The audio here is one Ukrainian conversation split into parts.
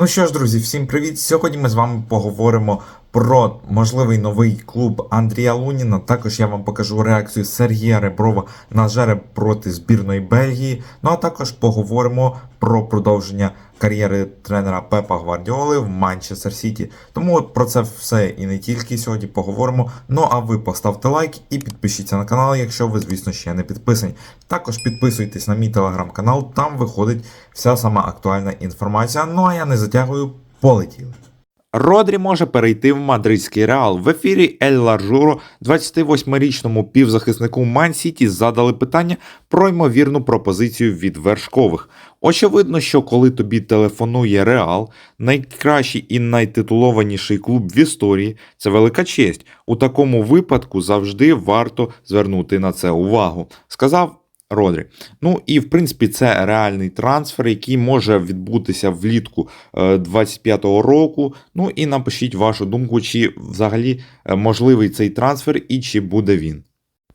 Ну що ж, друзі, всім привіт! Сьогодні ми з вами поговоримо про можливий новий клуб Андрія Луніна. Також я вам покажу реакцію Сергія Реброва на жереб проти збірної Бельгії. Ну а також поговоримо про продовження кар'єри тренера Пепа Гвардіоли в Манчестер Сіті. Тому про це все і не тільки сьогодні поговоримо. Ну а ви поставте лайк і підпишіться на канал, якщо ви, звісно, ще не підписані. Також підписуйтесь на мій телеграм-канал, там виходить вся сама актуальна інформація. Ну а я не затягую, полетіли. Родрі може перейти в мадридський реал. В ефірі Ель Ларжуро 28-річному півзахиснику Ман Сіті задали питання про ймовірну пропозицію від вершкових. Очевидно, що коли тобі телефонує Реал, найкращий і найтитулованіший клуб в історії, це велика честь. У такому випадку завжди варто звернути на це увагу, сказав Родрі. Ну і в принципі це реальний трансфер, який може відбутися влітку е, 25-го року. Ну і напишіть вашу думку, чи взагалі е, можливий цей трансфер і чи буде він.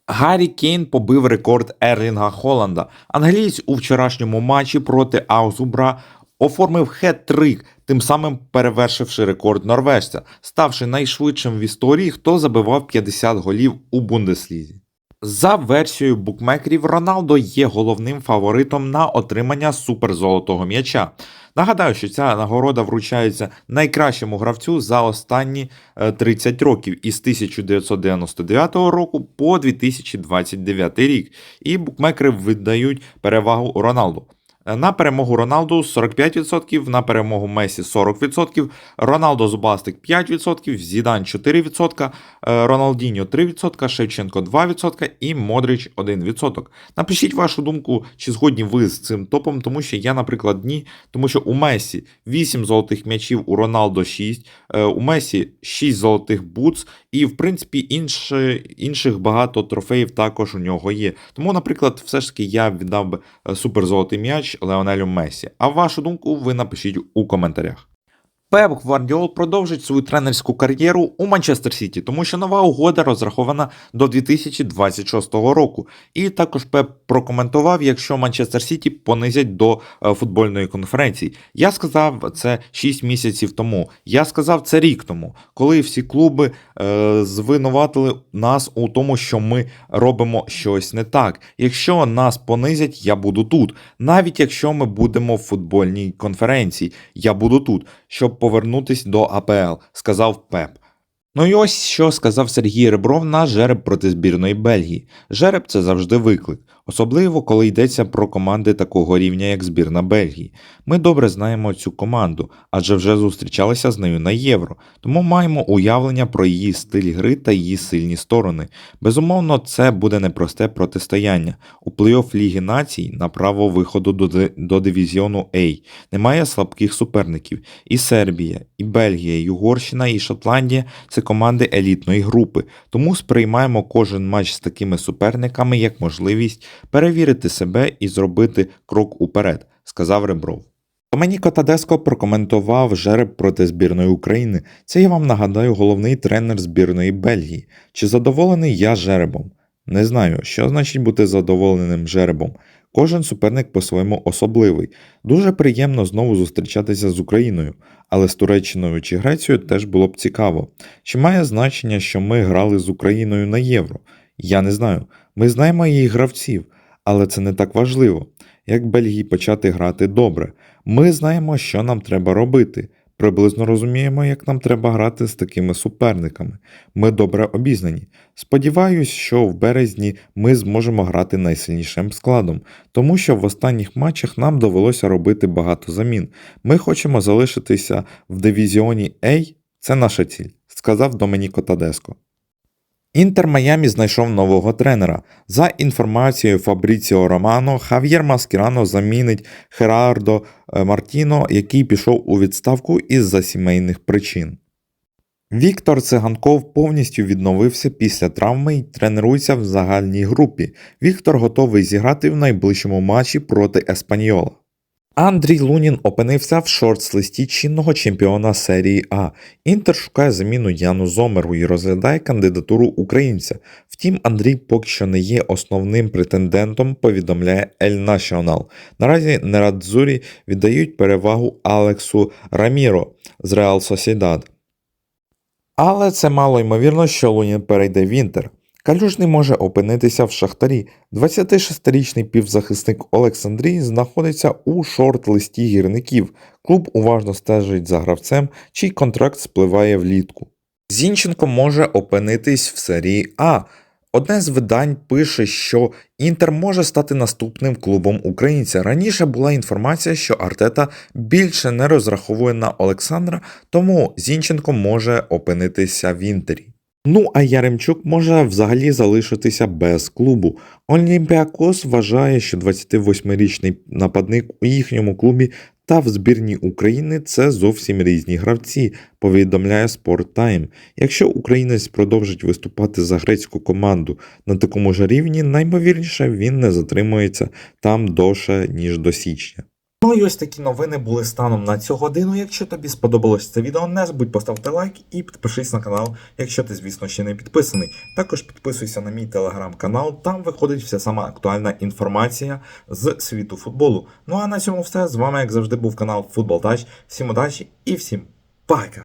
Гаррі Кейн побив рекорд Ерлінга Холланда. Англієць у вчорашньому матчі проти Аузубра оформив хет-трик, тим самим перевершивши рекорд норвежця, ставши найшвидшим в історії, хто забивав 50 голів у Бундеслізі. За версією букмекерів, Роналдо є головним фаворитом на отримання суперзолотого м'яча. Нагадаю, що ця нагорода вручається найкращому гравцю за останні е, 30 років із 1999 року по 2029 рік. І букмекери видають перевагу Роналду. На перемогу Роналду 45%, на перемогу Месі 40%, Роналдо Зубастик 5%, Зідан 4%, е, Роналдіньо 3%, Шевченко 2% і Модрич 1%. Напишіть вашу думку, чи згодні ви з цим топом, тому що я, наприклад, ні, тому що у Месі 8 золотих м'ячів, у Роналдо 6, е, у Месі 6 золотих бутс, і в принципі інші, інших багато трофеїв також у нього є. Тому, наприклад, все ж таки я віддав би е, суперзолотий м'яч Леонелю Месі. А вашу думку ви напишіть у коментарях. Пеп Гвардіол продовжить свою тренерську кар'єру у Манчестер Сіті, тому що нова угода розрахована до 2026 року. І також Пеп прокоментував, якщо Манчестер Сіті понизять до е, футбольної конференції. Я сказав це 6 місяців тому. Я сказав це рік тому, коли всі клуби е, звинуватили нас у тому, що ми робимо щось не так. Якщо нас понизять, я буду тут. Навіть якщо ми будемо в футбольній конференції, я буду тут, щоб повернутись до АПЛ, сказав Пеп. Ну і ось що сказав Сергій Ребров на жереб проти збірної Бельгії. Жереб це завжди виклик, особливо коли йдеться про команди такого рівня, як збірна Бельгії. Ми добре знаємо цю команду, адже вже зустрічалися з нею на євро, тому маємо уявлення про її стиль гри та її сильні сторони. Безумовно, це буде непросте протистояння. У плей-офф Ліги націй на право виходу до, дивізіону А немає слабких суперників. І Сербія, і Бельгія, і Угорщина, і Шотландія це команди елітної групи. Тому сприймаємо кожен матч з такими суперниками як можливість перевірити себе і зробити крок уперед, сказав Ребров. Доменіко Тадеско прокоментував жереб проти збірної України. Це я вам нагадаю головний тренер збірної Бельгії. Чи задоволений я жеребом? Не знаю, що значить бути задоволеним жеребом. Кожен суперник по-своєму особливий. Дуже приємно знову зустрічатися з Україною, але з Туреччиною чи Грецією теж було б цікаво. Чи має значення, що ми грали з Україною на євро? Я не знаю. Ми знаємо її гравців, але це не так важливо. Як Бельгії почати грати добре? Ми знаємо, що нам треба робити. Приблизно розуміємо, як нам треба грати з такими суперниками. Ми добре обізнані. Сподіваюсь, що в березні ми зможемо грати найсильнішим складом, тому що в останніх матчах нам довелося робити багато замін. Ми хочемо залишитися в дивізіоні A, це наша ціль, сказав Доменіко Тадеско. Інтер Майамі знайшов нового тренера. За інформацією Фабріціо Романо, Хав'єр Маскірано замінить Херардо е, Мартіно, який пішов у відставку із-за сімейних причин. Віктор Циганков повністю відновився після травми і тренується в загальній групі. Віктор готовий зіграти в найближчому матчі проти Еспаньола. Андрій Лунін опинився в шортс-листі чинного чемпіона серії А. Інтер шукає заміну Яну Зомеру і розглядає кандидатуру українця. Втім, Андрій поки що не є основним претендентом, повідомляє Ель Націонал. Наразі Нерадзурі віддають перевагу Алексу Раміро з Реал Сосідад. Але це мало ймовірно, що Лунін перейде в Інтер. Калюжний може опинитися в Шахтарі. 26-річний півзахисник Олександрій знаходиться у шорт-листі гірників. Клуб уважно стежить за гравцем, чий контракт спливає влітку. Зінченко може опинитись в серії А. Одне з видань пише, що Інтер може стати наступним клубом українця. Раніше була інформація, що Артета більше не розраховує на Олександра, тому Зінченко може опинитися в Інтері. Ну а Яремчук може взагалі залишитися без клубу. Олімпіакос вважає, що 28-річний нападник у їхньому клубі та в збірній України це зовсім різні гравці, повідомляє Time. Якщо українець продовжить виступати за грецьку команду на такому ж рівні, наймовірніше він не затримується там довше, ніж до січня. Ну і ось такі новини були станом на цю годину. Якщо тобі сподобалось це відео, не забудь поставити лайк і підпишись на канал, якщо ти, звісно, ще не підписаний. Також підписуйся на мій телеграм-канал, там виходить вся сама актуальна інформація з світу футболу. Ну а на цьому все. З вами, як завжди, був канал Футбол Тач. Всім удачі і всім пока!